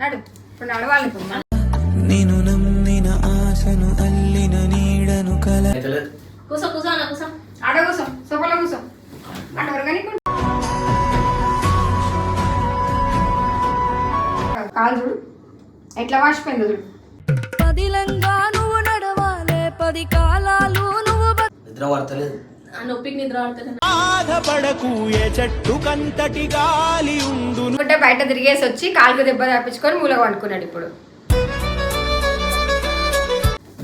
నడు. ఇప్పుడు నడవాలి ఇప్పుడు. నేను నమ్మిన ఆశను అల్లిన నీడను కల కూసో కూసో అన్న కూసో. ఆడ కూర్చో సోఫాలో కూర్చో అటు వరకు కాలు చూడు. ఎట్లా వాసిపోయిందో చూడు. పదిలంగా నువ్వు నడవాలే పది కాలాలు నువ్వు నిద్ర పడతలేదు. ఆ నొప్పికి నిద్ర పడుతుంది. బాధపడకు ఏ చెట్టు కంతటి గాలి అనుకుంటే బయట తిరిగేసి వచ్చి కాలుకు దెబ్బ తప్పించుకొని మూల వండుకున్నాడు ఇప్పుడు.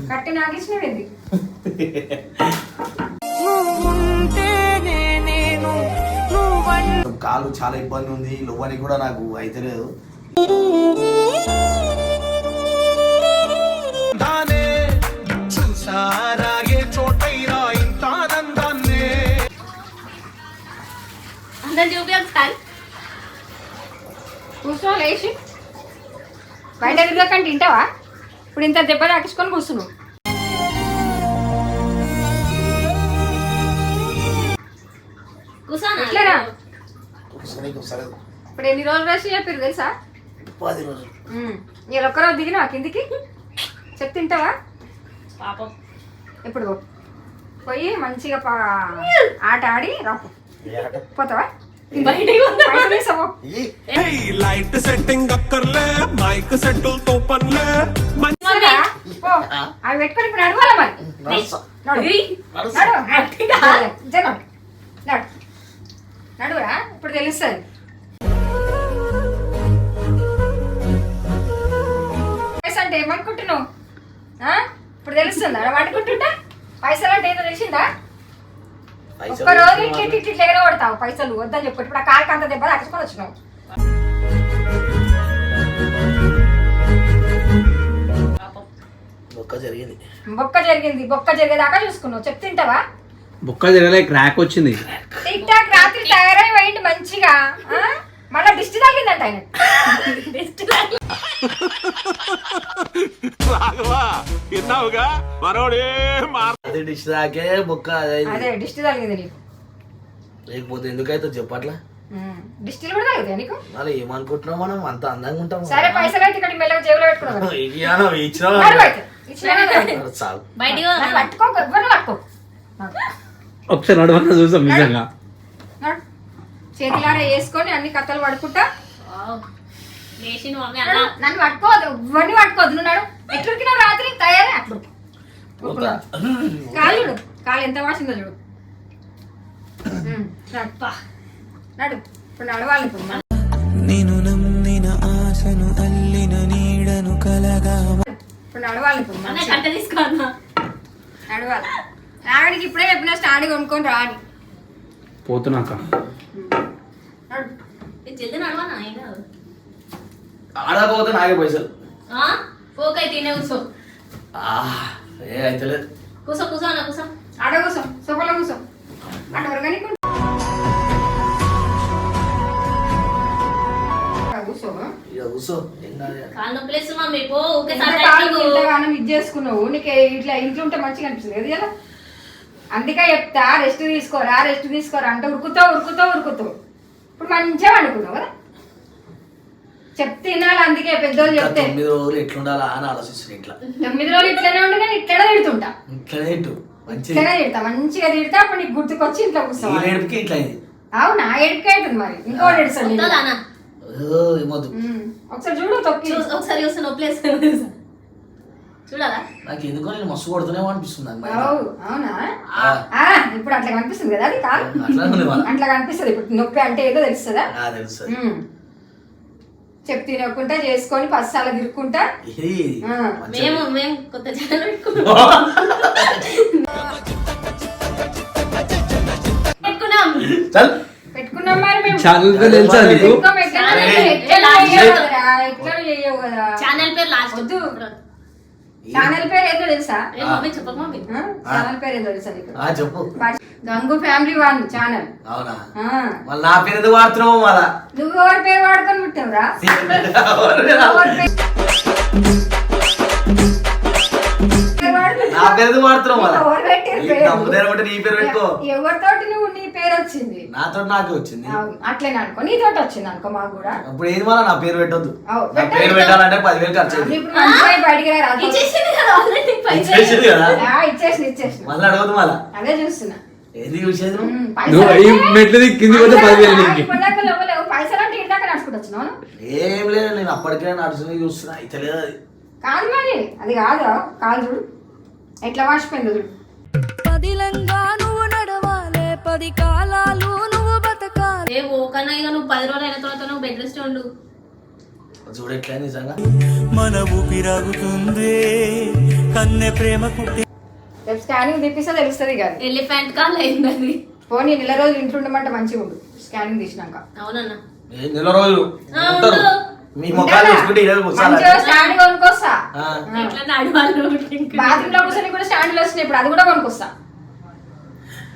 కట్టి నువ్వు కాలు చాలా ఇబ్బంది ఉంది లోపలికి కూడా నాకు అయితలేదు దానే అందరు చూపి ఒకసారి కూర్చో లేచి. బయట తిరగకంటే తింటావా? ఇప్పుడు ఇంత దెబ్బ తాకించుకొని కూర్చున్నావు. ఒకసారి ఇప్పుడు ఎన్ని రోజులు రాసి చెప్పారు తెలుసా? పది రోజులు. ఇలా ఒక్కరోజు దిగినా కిందికి? చెప్ తింటావా? పాపం. ఇప్పుడు. పోయి మంచిగా పా- ఆట ఆడి రాపు? పోతావా? లైట్ సెట్టింగ్ అక్కర్లే మైక్ సెట్టులతో పనిలే ఇస్తారా? పో. అవి పెట్టుకొని ఇప్పుడు నడవాలా మరి. నడు. ఇప్పుడు తెలుస్తుంది. అంటే ఏమనుకుంటున్నావు? ఆ? ఇప్పుడు తెలుస్తుంది? అలా పట్టుకుంటుంటా పైసలు అంటే ఏదో తెలిసిందా? ఒక్క రోజు ఇట్లా ఎగరగొడతావు పైసలు వద్దని చెప్పి. ఇప్పుడు ఆ కారుకి అంత దెబ్బ తగ్గించుకొని వచ్చినావు. ఒక్క జరిగింది. బొక్క జరిగింది బొక్క జరిగేదాకా చూసుకున్నావు. చెప్ తింటావా? బొక్క జరగలే క్రాక్ వచ్చింది. టిక్ టాక్ రాత్రి తయారై పోయింది మంచిగా ఆ? మళ్ళా దిష్టి తగిలిందంట ఆయన. విన్నావుగా మనోడే అది డిష్ దాకే బొక్క అది దిష్టి నీకు లేకపోతే ఎందుకైతే చెప్పట్లా. దిష్టిలు కూడా తగులుతాయి నీకు మరి ఏమనుకుంటున్నాం మనం అంత అందంగా ఉంటాం సరే పైసలు అయితే ఇక్కడ మెల్లగా జేబులో పెట్టుకున్నావు ఇయ్యాను, ఇచ్చినా నడు బయట. ఇచ్చినా నడు. చాలు బయటికి నన్ను వద్దా? పట్టుకో ఎవరిని పట్టుకో నడు. ఒకసారి నడవన చూసాం నిజంగా. చేతిలారా వేసుకొని అన్ని కథలు పడుకుంటా వావ్. మమ్మీ. అన్న నన్ను పట్టుకోవద్దు ఎవరిని పట్టుకోవద్దు నువ్వు నడు ఎట్లుకినావు రాత్రి తయారే అట్లు. కాలు చూడు కాలు ఎంత వాసిందో చూడు. నడు. ఇప్పుడు నడవాలి. నేను నమ్మిన ఆశను అల్లిన నీడను కలగా ఇప్పుడు నడవాలి. కట్ట నడవాలి రావడానికి ఇప్పుడే చెప్పిన స్టాండ్ కొనుక్కొని రాని పోతున్నాక జల్దీ నడవనా ఆడకపోతే నాకే పైసలు. తినే అన్న ఆడ కూర్చో సోఫాలో అటు వరకు చేసుకున్నావు? నీకు ఇట్లా ఇంట్లో ఉంటే మంచిగా అనిపిస్తుంది కదా ఇలా అందుకే చెప్తా రెస్ట్ తీసుకోరా రెస్ట్ తీసుకోరా అంటే ఉరుకుతావు ఉరుకుతావు ఉరుకుతావు ఇప్పుడు మంచిగా అనుకున్నావు కదా? చెప్తే తినాలి అందుకే పెద్దోళ్ళు ఇంకా చెప్తే. తొమ్మిది రోజులు ఎట్లుండాలా అని ఆలోచిస్తుంది ఇట్లా. తొమ్మిది రోజులు ఇట్లనే ఉండి నేను ఇట్లనే తిడుతుంటా. ఇట్లనే ఇట్లనే తిడతా. మంచిగా తిడతా అప్పుడు నీకు గుర్తుకొచ్చి ఇంట్లో ఈ కూర్చోవాలి ఏడుపుకి ఇట్లా అయింది. అవునా? ఏడుకే అవుతుంది మరి. వస్తుందా ఓ, ఏమొద్దు. ఉమ్. ఒకసారి చూడు తొక్కి. చూ- ఒకసారి చూస్తే నొప్పి లేస్తుంది చూడాలా? నాకు ఎందుకో నేను మస్తు కొడుతున్నామో అనిపిస్తుంది నాకు భయం. అవు, అవునా? ఆ, ఆ, ఇప్పుడు అట్లా కనిపిస్తుంది కదా అది కాదు అట్లా ఉంది మన అట్లా కనిపిస్తుంది. ఇప్పుడు నొప్పి అంటే ఏదో తెలుస్తుందా? ఆ, తెలుస్తుంది. ఉమ్. చెప్పు తినకుండా చేసుకొని పసాల తిరుక్కుంటా ఇది ఆ. మంచిగా మేము మేము కొత్త ఛానల్ పెట్టుకున్నాం పెట్టుకున్నాం చల్ పెట్టుకున్నాం మరి మేము ఛానల్ పేరు తెలుసా నీకు ఛానల్ పేరు. ఛానల్ పేరు ఏందో తెలుసా? ఏ మమ్మీ చెప్పక మమ్మీ. ఆ? ఛానల్ పేరు ఏందో తెలుసా నీకు? ఆ, చెప్పు. Gangu family one channel. అవునా. మళ్ళీ నా పేరు ఎందుకు వాడుతున్నావు మళ్ళా? నువ్వు ఎవరి పేరు వాడుకొని పుట్టావురా? నా పేరు ఎందుకు వాడుతున్నావు మళ్ళా? ఎవరు పెట్టారు నీ పేరు? నీ పెట్టుకో. ఎవరితోటి నువ్వు నీ పేరు వచ్చింది నాతో నాకే వచ్చింది. అట్లేనే అనుకో. నీతోటి వచ్చింది అనుకో మాకు కూడా. అప్పుడు ఏది మళ్ళా నా పేరు పెట్టొద్దు. నా. పేరు పెట్టాలంటే పదివేలు ఖర్చు అయింది ఇప్పుడు మంచిగా బయటికి రాదు ఇచ్చేసింది కదా ఆల్రెడీ ఇచ్చేసింది కదా? ఇచ్చేసి ఇచ్చేసి మళ్ళీ అడగదు మళ్ళా. అదే చూస్తున్నా. ఏది చూసేది నువ్వు? పైసలు ఈ అంటే- మెట్లు దిగి కిందికి పోతే పదివేలు నీకు. ఇప్పటిదాకా లేవలేవు పైసలు అంటే ఇందాక నడుచుకుంటూ వచ్చినావు ఏం లేదు నేను అప్పటికే నడుచుకుని చూస్తున్నా. అయితే లేదు అది. కాదు మరి. అది కాదు. కాదు చూడు. ఎట్లా వాసిపోయింది చూడు. పది కాలాలు నువ్వు బతకాలి. ఏ ఓకన్నా ఇక నువ్వు పది రోజులు అయిన తర్వాత నువ్వు బెడ్ రెస్ట్ ఉండు. చూడు ఎట్లా నిజంగా? మన ఊపిరాగుతుంది కన్నె ప్రేమ కుట్టి రేపు స్కానింగ్ తీపిస్తే తెలుస్తుంది కదా ఎలిఫెంట్ కాల్ అయింది అది పోనీ నెల రోజులు ఇంట్లో ఉండమంటే మంచిగా ఉండు. స్కానింగ్ తీసినాక. అవునన్నా. నెల రోజులు. మీ ముఖాలు చూసుకుంటే ఇదే స్టాండ్ కొనుక్కొస్తా. బాత్రూమ్లో కూర్చొని కూడా స్టాండ్లు వచ్చినాయి ఇప్పుడు అది కూడా కొనుక్కొస్తా.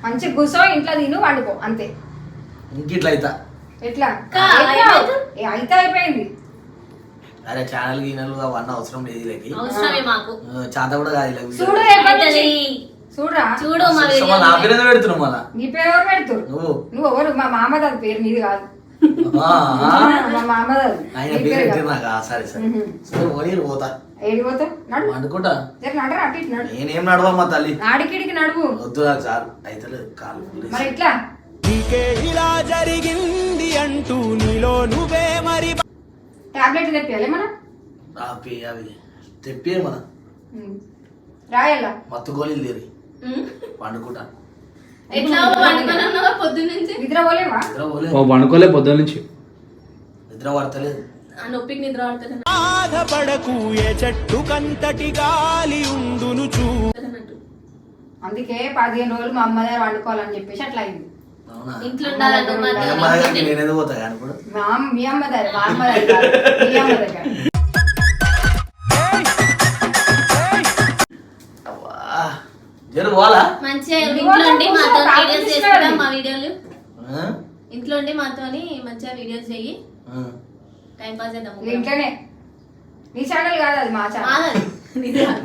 మంచిగా కూర్చో ఇంట్లో తిను వండుకో అంతే. ఇంక ఇట్లా అవుతా ఎట్లా? అయితే అయిపోయింది. అరే ఛానల్ గీనలు అవన్నీ అవసరం లేదు వీళ్ళకి. చేత కూడా కాదు వీళ్ళకి. చూడరా. చూడు నా పేరు పెడుతున్నావు మళ్ళా? నీ పేరు ఎవరు పెడుతురు నువ్వు. నువ్వు ఎవరు? మా మామది అది పేరు నీది కాదు. ఆయన పేరు. నాకు సరే సరే. సరే పోతా. నడు. అనుకుంటా జర నడరా అటు ఇటు నడు. నేనేం నడవమ్మా తల్లి? ఆడికిడికి నడువు. వద్దు నాకు చాలు. అయితే కాలు మరి ఇట్లా? నీకే ఇలా జరిగింది అంటూ నీలో నువ్వే మరి టాబ్లెట్ తెప్పియాలి మనం ఆపి అవి తెప్పి మన రాయాలా మత్తు గోళీలు తీరి. ఉమ్. పండుకుంటా. వండుకున్నావు పొద్దున్న నుంచి? నిద్ర పడతలేదు. ఆ నొప్పికి నిద్ర పడుతున్నా బాధపడకు ఏ చెట్టు కంతటి గాలి ఉండును చూ. అందుకే పదిహేను రోజులు మా అమ్మ దగ్గర వండుకోవాలని చెప్పేసి అట్లా అయింది. ఇంట్లో మీ అమ్మ దగ్గర మా అమ్మ దగ్గర కాదు, మీ అమ్మ దగ్గర. మంచిగా ఇంట్లో ఉండి మాతో కాఫీ వీడియోస్ తీసుకురా. చేసుకుంటాం మా వీడియోలు. ఆ? ఇంట్లో ఉండి మాతోని మంచిగా వీడియోస్ చెయ్యి. ఆ. టైం పాస్ చేద్దాం ఇంట్లోనే. నీ ఛానల్ కాదు అది మా ఛానల్.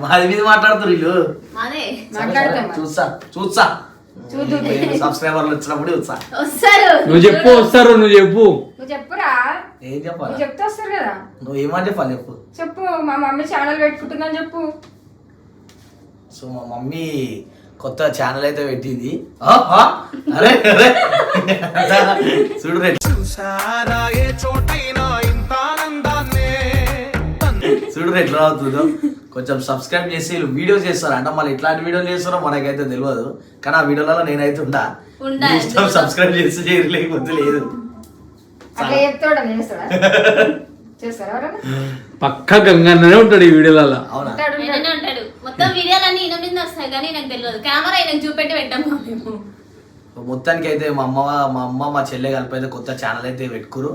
మాది. మీద. మాట్లాడుతున్నారు వీళ్ళు. మాదే. మాట్లాడతాం చూస్తా చూద్దు. సబ్స్క్రైబర్లు వచ్చినప్పుడు చూస్తా. వస్తారు. నువ్వు చెప్పు వస్తారు నువ్వు చెప్పు. నువ్వు చెప్పురా. ఏం చెప్పాలా? చెప్తే వస్తారు కదా. నువ్వు ఏమని చెప్పాలి చెప్పు. చెప్పు మా మమ్మీ ఛానల్ పెట్టుకుంటుందని చెప్పు. సో మా మమ్మీ కొత్త ఛానల్ అయితే పెట్టింది. ఆ, ఆ, అరే అరే. చూడు చూడు రే ఎట్లా అవుతుందో. కొంచెం సబ్స్క్రైబ్ చేసి వీళ్ళు వీడియోస్ చేస్తారు? అంటే మళ్ళీ ఇట్లాంటి వీడియోలు చేస్తారో మనకైతే తెలియదు. కానీ ఆ వీడియోలలో నేనైతే ఉండా మీ ఇష్టం? సబ్స్క్రైబ్ చేసి చేయరు లేకపోతే లేదు. చేస్తారా పక్క గంగన్ననే ఉంటాడు ఈ వీడియోలలో అవునా? ఉంటాడు, ఉంటాడు. ఆయననే ఉంటాడు. మొత్తం వీడియోలన్నీ ఈయన మీద వస్తాయి కానీ నాకు తెలియదు. కెమెరా ఈయనకు చూపెట్టి పెట్టాము మేము. మొత్తానికి అయితే మా అమ్మ మా అమ్మ మా చెల్లె కలిపి అయితే కొత్త ఛానల్ అయితే పెట్టుకురు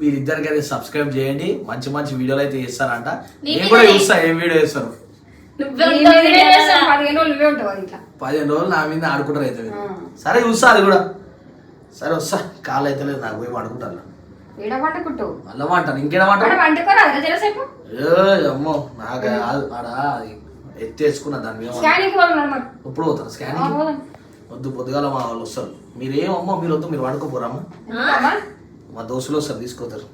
వీళ్ళిద్దరికి అయితే సబ్స్క్రైబ్ చేయండి. మంచి మంచి వీడియోలు అయితే చేస్తారంట. నేను కూడా. చూస్తా ఏం వీడియో చేస్తారు? నువ్వే ఉంటావు పదిహేను రోజులు నువ్వే ఉంటావు అది ఇట్లా. పదిహేను రోజులు నా మీద ఆడుకుంటారు అయితే వీళ్ళు. సరే చూస్తా అది కూడా. సరే వస్తా. కాలు అయితే లేదు నాకు పోయి ఆడుకుంటాను మళ్ళీ వండుకోరా అమ్మో నాకు కాదు ఆడ అది ఎత్తేసుకున్నా దాని మీద స్కానింగ్ వద్దు పొద్దుగాల మా వాళ్ళు వస్తారు. మీరేమమ్మో మీరు వద్దు మీరు వండుకోపోరమ్మా ఎందుకమ్మా? మా దోస్తులు వస్తారు తీసుకొస్తారు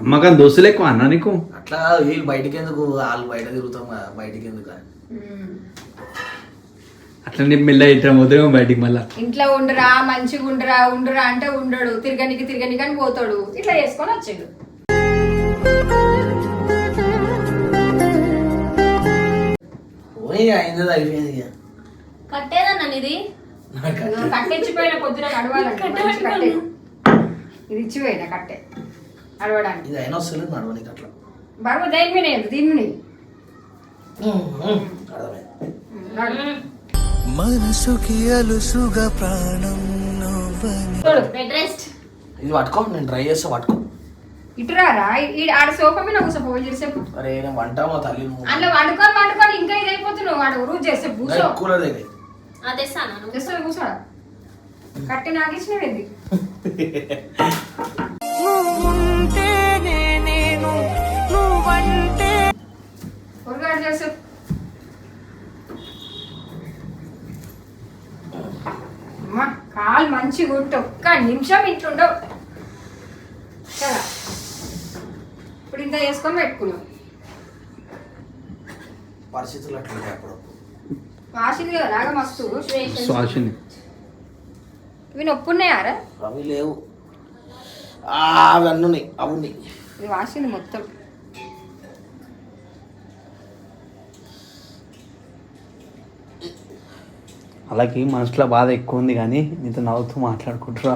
అమ్మకం దోస్తులు ఎక్కువ అన్న నీకు? అట్లా వీళ్ళు బయటికి ఎందుకు వాళ్ళు బయట తిరుగుతాం కదా, బయటికి ఎందుకు అని. ఉమ్. అట్లా నేను మెల్ల ఇంటర్ పోతేమో బయటికి మళ్ళా. ఇంట్లో ఉండురా మంచిగా ఉండురా ఉండురా అంటే ఉండడు. తిరగనికి తిరగనికి అని పోతాడు. ఇట్లా చేసుకొని వచ్చాడు. కట్టేదన్నా ఇది కట్టించిపోయిన పొద్దున కట్టే ఇది ఇచ్చిపోయిన కట్టే. నడవడానికి. ఇది అయినా వస్తలేదు నడవనికి అట్లా. బాబు దేని మీద దీని మీద. మనసుకి అలుసుగా ప్రాణం నువ్వని. బెడ్ రెస్ట్ ఇది పట్టుకో నేను ట్రై చేస్తా పట్టుకో. ఇటురారా? ఈ ఆడ సోఫా మీద కూర్చో పోయి చేసేపు. అరే నేను వంట మా తల్లి నువ్వు. వండుకొని వండుకొని ఇంకా ఇది అయిపోతున్నావు. వాడు రోజు చేస్తే కూర్చో కూలర్ దగ్గర. అది తెస్తాను? చేస్తే కూర్చో కట్టి నాకు ఇచ్చినవేంది ఊరుగాడు చేసే అమ్మ కాలు మంచిగా ఉంటే ఒక్క నిమిషం ఇంట్లో ఉండవు కదా ఇప్పుడు ఇంత చేసుకొని పెట్టుకున్నాం పరిస్థితులు అట్లుంటాయి అప్పుడు వాసింది కదా రాగా మస్తు. శ్వాసని ఇవి నొప్పి ఉన్నాయారా అవి లేవు. ఆ, అవి అన్నీ ఉన్నాయి అవి ఉన్నాయి. ఇది వాసింది మొత్తం. అలాగే మనసులో బాధ ఎక్కువ ఉంది కానీ నీతో నవ్వుతూ మాట్లాడుకుంటురా.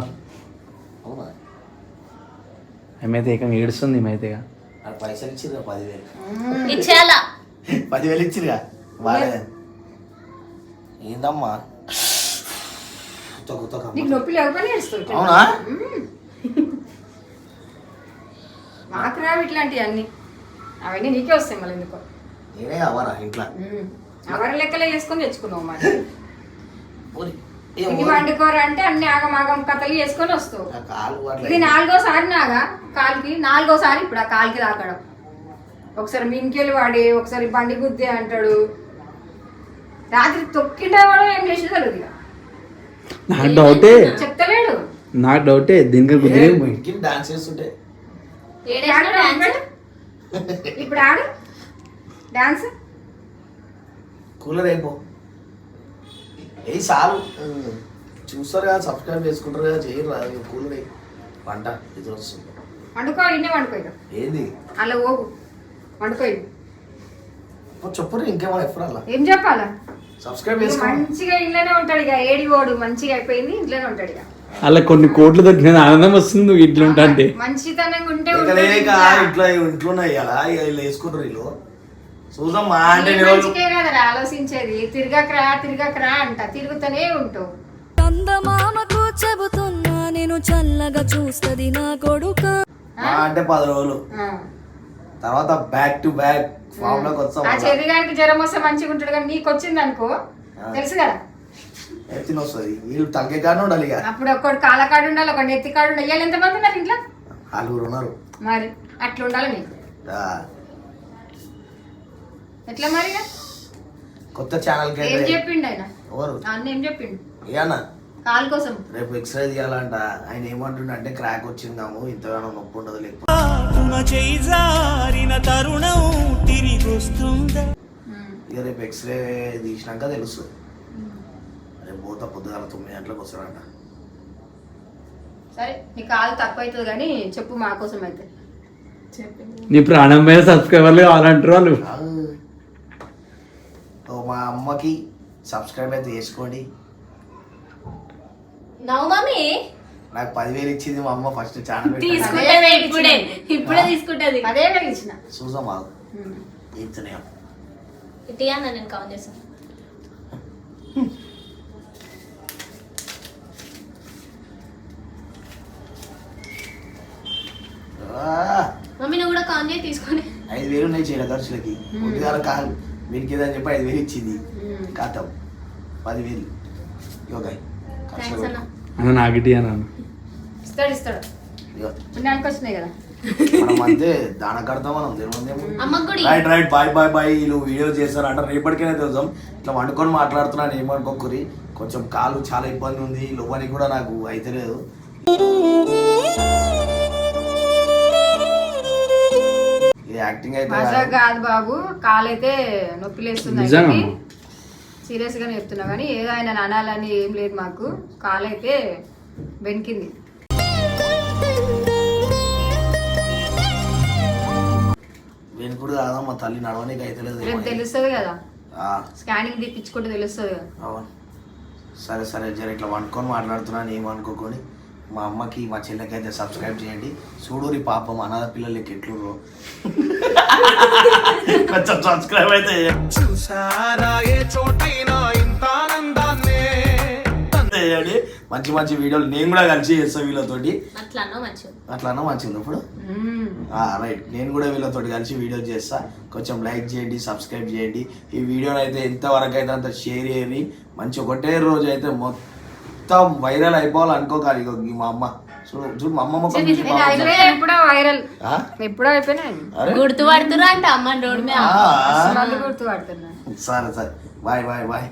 ఏమైతే ఏకంగా ఏడుస్తుంది ఏమైతే పైసలు ఇచ్చిరుగా పదివేలు. ఇచ్చేయాలా? పదివేలు ఇచ్చిరుగా బాగాలేదు ఏందమ్మా? అవునా? మాకు రావు ఇట్లాంటివి అన్ని అవన్నీ నీకే వస్తాయి మళ్ళీ ఎందుకో. నేనే అవ్వరా ఇంట్లో? అవర లెక్కలే చేసుకొని తెచ్చుకున్నావు మరి. ఇది. వండుకోరు అంటే అన్ని ఆగమాగం కథలు చేసుకొని వస్తావు. నా ఇది నాలుగోసారి నాగా? కాలుకి? నాలుగోసారి ఇప్పుడు ఆ కాలుకి తాకడం. ఒకసారి మింకెలు వాడి ఒకసారి బండి గుద్దే అంటాడు. రాత్రి తొక్కింటే వాడు ఏం చేసేది తెలియదు ఇక. నాకు డౌటే చెప్తలేడు. నాకు డౌటే దీనికి డాన్స్ చేస్తుంటే. ఇప్పుడు ఆడు డాన్స్ కూలర్ అయిపో. ఏ చాలు చూస్తారు కదా సబ్స్క్రైబ్ చేసుకుంటారు కదా చేయరు రాదు కూలర్. వంట ఇది వస్తుంది. వండుకో ఇన్నే వండుకో ఇక. ఏంది? అలా ఓగు వండుకో చెప్పురు ఇంకేమో ఎప్పుడు అలా ఏం చెప్పాలా? సబ్స్క్రైబ్ చేసుకో. మంచిగా ఇంట్లోనే ఉంటాడు ఇక ఏడి ఓడు మంచిగా అయిపోయింది ఇంట్లోనే ఉంటాడు ఇక. అలా కొన్ని కోట్లు దొరికిన ఆనందం వస్తుంది నువ్వు ఇట్లా ఉంటా అంటే. మంచితనంగా ఉంటే ఇంట్లో. ఇంట్లో ఇంట్లో అలా వీళ్ళు వేసుకుంటారు వీళ్ళు. చూద్దాం మా అంటే నీ మంచికే కదరా ఆలోచించేది. తిరగకరా తిరగకరా అంట. తిరుగుతూనే ఉంటావు చందమామకు చెబుతున్నా నేను చల్లగా చూస్తది నా కొడుక. మా అంటే పది రోజులు. ఆ. తర్వాత బ్యాక్ టు బ్యాక్ ఫామ్లోకి వస్తాం ఆ చెర్రిగానికి జ్వరం వస్తే మంచిగా ఉంటాడు కానీ నీకు వచ్చింది అనుకో తెలుసు కదా? ఎత్తిన వస్తుంది వీళ్ళు తలకే కాడ ఉండాలి ఇక. అప్పుడు ఒక్కడు కాళ్ళ కాడు ఉండాలి ఒకటి నెత్తి కాడు ఉండాలి. ఇవాళ ఎంతమంది ఉన్నారు ఇంట్లో? నలుగురు ఉన్నారు. మరి అట్లా ఉండాలి నీకు. ఆ, ఎట్లా మరి? కొత్త ఛానల్కి ఏం చెప్పిండు ఆయన? ఎవరు? అన్న ఏం చెప్పిండు? ఏనా కాలు కోసం. రేపు ఎక్స్రే తీయాలంట. ఆయన ఏమంటుండ అంటే క్రాక్ వచ్చిందాము ఇంతగానో నొప్పి ఉండదు లేకపోతే తరుణం తిరిగొస్తుందా ఉమ్. ఇక రేపు ఎక్స్రే తీసినాక తెలుస్తుంది రేపు పోతా పొద్దుగాల తొమ్మిది గంటలకు వస్తాడంట. సరే నీ కాలు తక్కువ అవుతుంది కానీ చెప్పు మా కోసం అయితే నీ ప్రాణమైన సబ్స్క్రైబర్లు కావాలంటారు వాళ్ళు. మా అమ్మకి సబ్స్క్రైబ్ అయితే చేసుకోండి. నవ్వు మమ్మీ? నాకు పదివేలు ఇచ్చింది మా అమ్మ ఫస్ట్ ఛానల్ తీసుకుంటది ఇప్పుడే ఇప్పుడే తీసుకుంటది. అదే చూసాం మాకు. నేను కౌంట్ మమ్మీ నువ్వు కూడా కౌంట్ చేసి తీసుకొని. ఐదు వేలు ఉన్నాయి చీర ఖర్చులకి? కాదు. మీకు ఏదని చెప్పి ఐదు వేలు ఇచ్చింది. కాతం పదివేలు. యోగా థ్యాంక్స్ అన్న. అన్న నాకు ఇటీ అన్నాను ఇస్తాడు ఇస్తాడు. కదా. మనం అంతే దాన కడతాం మనం. Right right bye bye bye వీళ్ళు వీడియో చేస్తారు అంటే రేపటికైనా తెలుసాం ఇట్లా వండుకొని మాట్లాడుతున్నాను ఏమనుకోకురి కొంచెం కాలు చాలా ఇబ్బంది ఉంది. లోపలికి కూడా నాకు అయితే యాక్టింగ్ అయితే మజా కాదు. బాబు. కాలు అయితే నొప్పి లేస్తుంది? సీరియస్ గానే చెప్తున్నా కానీ ఏదో ఆయన అనాలని ఏం లేదు మాకు. కాలు అయితే బెనికింది వెనుకుడు కాదా? మా తల్లి నడవనీకి అయితే లేదు రేపు తెలుస్తుంది కదా? ఆ, స్కానింగ్ తీపించుకుంటే తెలుస్తుంది కదా? అవును. సరే సరే జర ఇట్లా వండుకొని మాట్లాడుతున్నాను ఏమనుకోకొని మా అమ్మకి మా చెల్లెకి అయితే సబ్స్క్రైబ్ చేయండి. చూడూరి పాపం అనాథ పిల్లలకి ఎట్లు కొంచెం సబ్స్క్రైబ్ అయితే చేయండి. మంచి మంచి వీడియోలు నేను కూడా కలిసి చేస్తాను వీళ్ళతోటి. అట్లా అన్న మంచిగా ఇప్పుడు? రైట్ నేను కూడా వీళ్ళతో కలిసి వీడియో చేస్తా. కొంచెం లైక్ చేయండి సబ్స్క్రైబ్ చేయండి. ఈ వీడియోని అయితే ఎంతవరకు అయితే అంత షేర్ చేయండి మంచి ఒకటే రోజు అయితే మొత్తం వైరల్ అయిపోవాలి అనుకోకాలి ఇగో ఈ మా అమ్మ. చూడు చూడు మా అమ్మ ముఖం చూసి మా అమ్మ అయిపోయినా ఎప్పుడో వైరల్ ఆ? ఎప్పుడో అయిపోయినాయి అరే. గుర్తు పడుతురా అంట అమ్మ రోడ్ మీద. ఆ, వాళ్ళు గుర్తు పడుతున్నా సరే సరే. Bye bye bye.